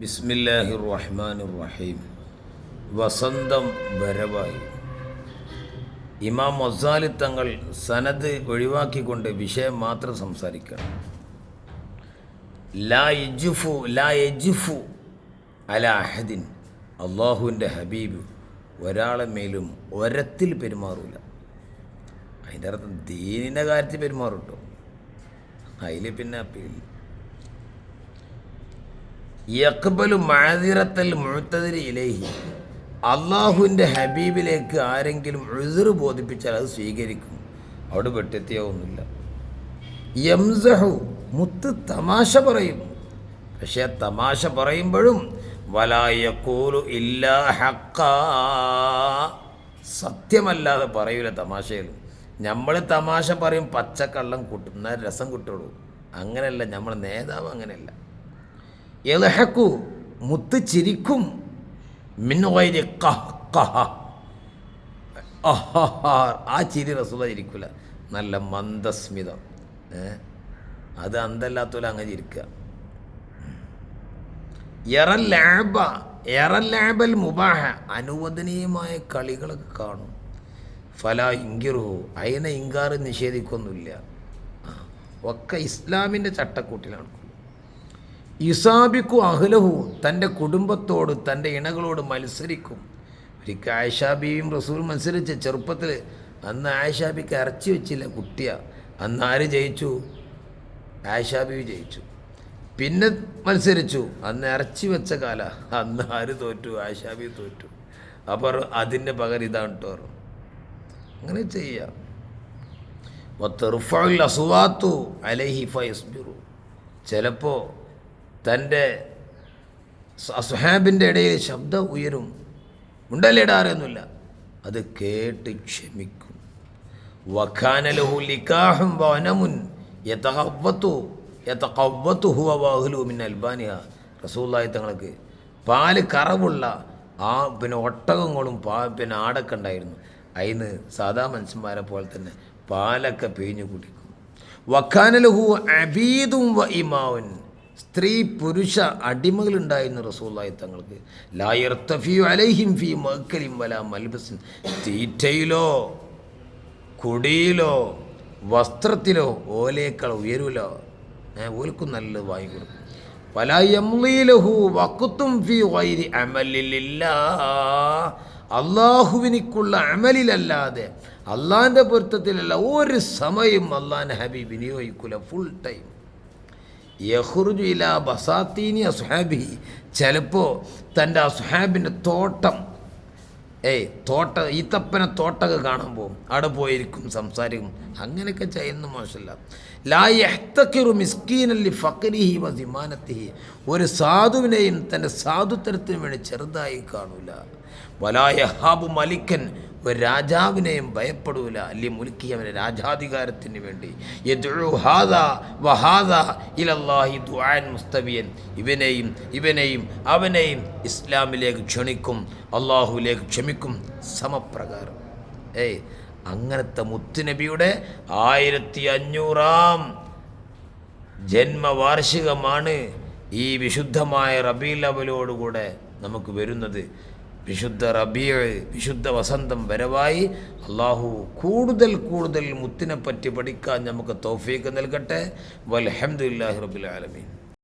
ബിസ്മില്ലാഹി റഹ്മാൻ റഹീം വസന്തം വരവായി. ഇമാം മൊസാലി തങ്ങൾ സനദ് ഒഴിവാക്കിക്കൊണ്ട് വിഷയം മാത്രം സംസാരിക്കണം. ലാ യജുഫു ലാ യജുഫു അല അഹദിൻ. അള്ളാഹുവിന്റെ ഹബീബ് ഒരാളെ മേലും ഒരത്തിൽ പെരുമാറൂല. അതിന്റെ അർത്ഥം ദീനിന്റെ കാര്യത്തിൽ പെരുമാറും കേട്ടോ അതിൽ പിന്നെ യക്ബലു മഴതിറത്തൽ മുഴുത്തതിരി ഇലേഹി. അള്ളാഹുവിന്റെ ഹബീബിലേക്ക് ആരെങ്കിലും ഉഴുതിർ ബോധിപ്പിച്ചാൽ അത് സ്വീകരിക്കും. അവിടെ വെട്ടെത്തിയാവുന്നില്ല യംസഹു മുത്ത് തമാശ പറയും. പക്ഷേ തമാശ പറയുമ്പോഴും വലായക്കൂലു ഇല്ല ഹക്ക സത്യമല്ലാതെ പറയൂല തമാശയിൽ. നമ്മൾ തമാശ പറയും പച്ചക്കള്ളം കൂട്ടും എന്നാൽ രസം കിട്ടുള്ളൂ. അങ്ങനെയല്ല നമ്മൾ നേതാവ് അങ്ങനെയല്ല. എലഹക്കു മുത്ത് ചിരിക്കും. മിന്നുവൈരി. ആ ചിരി റസൂല ചിരിക്കില്ല നല്ല മന്ദസ്മിതം. അത് അന്തല്ലാത്തോലെ അങ്ങനെ ചിരിക്കുക എറല്ലാബ എറല്ലാബൽ മുബാഹ. അനുവദനീയമായ കളികളൊക്കെ കാണും. ഫല ഇങ്കിറു അയിനെ ഇങ്കാറ് നിഷേധിക്കൊന്നുമില്ല. ഒക്കെ ഇസ്ലാമിന്റെ ചട്ടക്കൂട്ടിലാണ്. ഇസാബിക്കു അഹ്ലഹു തന്റെ കുടുംബത്തോട് തന്റെ ഇണകളോട് മത്സരിക്കും. ഒരിക്കൽ ആയിഷാബിയും റസൂൽ മത്സരിച്ച ചെറുപ്പത്തിൽ അന്ന് ആയിഷാബിക്ക് ഇറച്ചി വെച്ചില്ല കുട്ടിയ. അന്ന് ആര് ജയിച്ചു? ആയിഷാബി ജയിച്ചു. പിന്നെ മത്സരിച്ചു. അന്ന് ഇറച്ചി വെച്ച കാല. അന്ന് ആര് തോറ്റു? ആയിഷാബി തോറ്റു. അപ്പോൾ അതിന്റെ പകരം ഇതാണ് കേട്ടോ. അങ്ങനെ ചെയ്യാം. വത്തെറുഫുൽ അസുവാത്തു അലൈഹി ഫയസ്ബിറു. ചിലപ്പോൾ തന്റെ അസുഹാബിന്റെ ഇടയിൽ ശബ്ദം ഉയരും. ഉണ്ടല്ലിടാറൊന്നുമില്ല അത് കേട്ട് ക്ഷമിക്കും. വഖാനലഹു ലിക്കാഹും വനമുൻ യഥവത്തു യഥവത്തു ഹുവ വഅഹ്ലു മിൻ അൽബാനിഹ. റസൂലുള്ളാഹി തങ്ങൾക്ക് പാൽ കറവുള്ള ആ പിന്നെ ഒട്ടകങ്ങളും പാ പിന്നെ ആടൊക്കെ ഉണ്ടായിരുന്നു. അതിന് സാധാ മനുഷ്യന്മാരെ പോലെ തന്നെ പാലൊക്കെ പിഴിഞ്ഞു കുടിക്കും. വഖാനലഹു അബീദും വ ഇമാവുൻ. സ്ത്രീ പുരുഷ അടിമകളുണ്ടായിരുന്നു റസൂല്ലായി തങ്ങൾക്ക് ലായർ തഫിയോ അലൈഹിം ഫി മക്കലിം വല മൽബസിൻ. തീറ്റയിലോ കുടിയിലോ വസ്ത്രത്തിലോ ഓലേക്കൾ ഉയരൂലോ? ഓൽക്കും നല്ലത് വാങ്ങിക്കൊടുക്കും പല യംലീലഹു വക്കുത്തും ഫി വൈരി അമലില്ല അള്ളാഹുവിനിക്കുള്ള അമലിലല്ലാതെ അള്ളാഹിന്റെ പൊരുത്തത്തിലല്ല ഒരു സമയം അള്ളാൻ ഹബീബ് വിനിയോഗിക്കൂല. ഫുൾ ടൈം യഹുറുജു ഇല ബസാത്തീനി അസുഹാബി ചിലപ്പോൾ തന്റെ അസുഹാബിന്റെ തോട്ടം ഏയ് തോട്ട ഈത്തപ്പന തോട്ടൊക്കെ കാണുമ്പോൾ അവിടെ പോയിരിക്കും സംസാരിക്കും. അങ്ങനെയൊക്കെ ചെയ്യുന്ന മോശമല്ല ലാ യഹ്തക്കിറു മിസ്കീനല്ലി ഫക്രിഹി വ സിമാനത്തിഹി. ഒരു സാധുവിനെയും തന്റെ സാധുത്തരത്തിനു വേണ്ടി ചെറുതായി കാണൂല. വലായ ഹാബു മലിക്കൻ ഒരു രാജാവിനെയും ഭയപ്പെടൂല. അല്ലെ മുൽക്കി അവനെ രാജാധികാരത്തിന് വേണ്ടി. മുസ്തബിയൻ. ഇവനെയും ഇവനെയും അവനെയും ഇസ്ലാമിലേക്ക് ക്ഷണിക്കും. അള്ളാഹുലേക്ക് ക്ഷമിക്കും. സമപ്രകാരം. ഏയ് അങ്ങനത്തെ മുത്തുനബിയുടെ ആയിരത്തി അഞ്ഞൂറാം ജന്മവാർഷികമാണ് ഈ വിശുദ്ധമായ റബീൽ അവലോടുകൂടെ നമുക്ക് വരുന്നത്. വിശുദ്ധ റബിയ വിശുദ്ധ വസന്തം വരവായി അള്ളാഹു കൂടുതൽ കൂടുതൽ മുത്തിനെ പറ്റി പഠിക്കാൻ നമുക്ക് തോഫീക്ക് നൽകട്ടെ. വൽഹംദുലില്ലാഹി റബ്ബിൽ ആലമീൻ.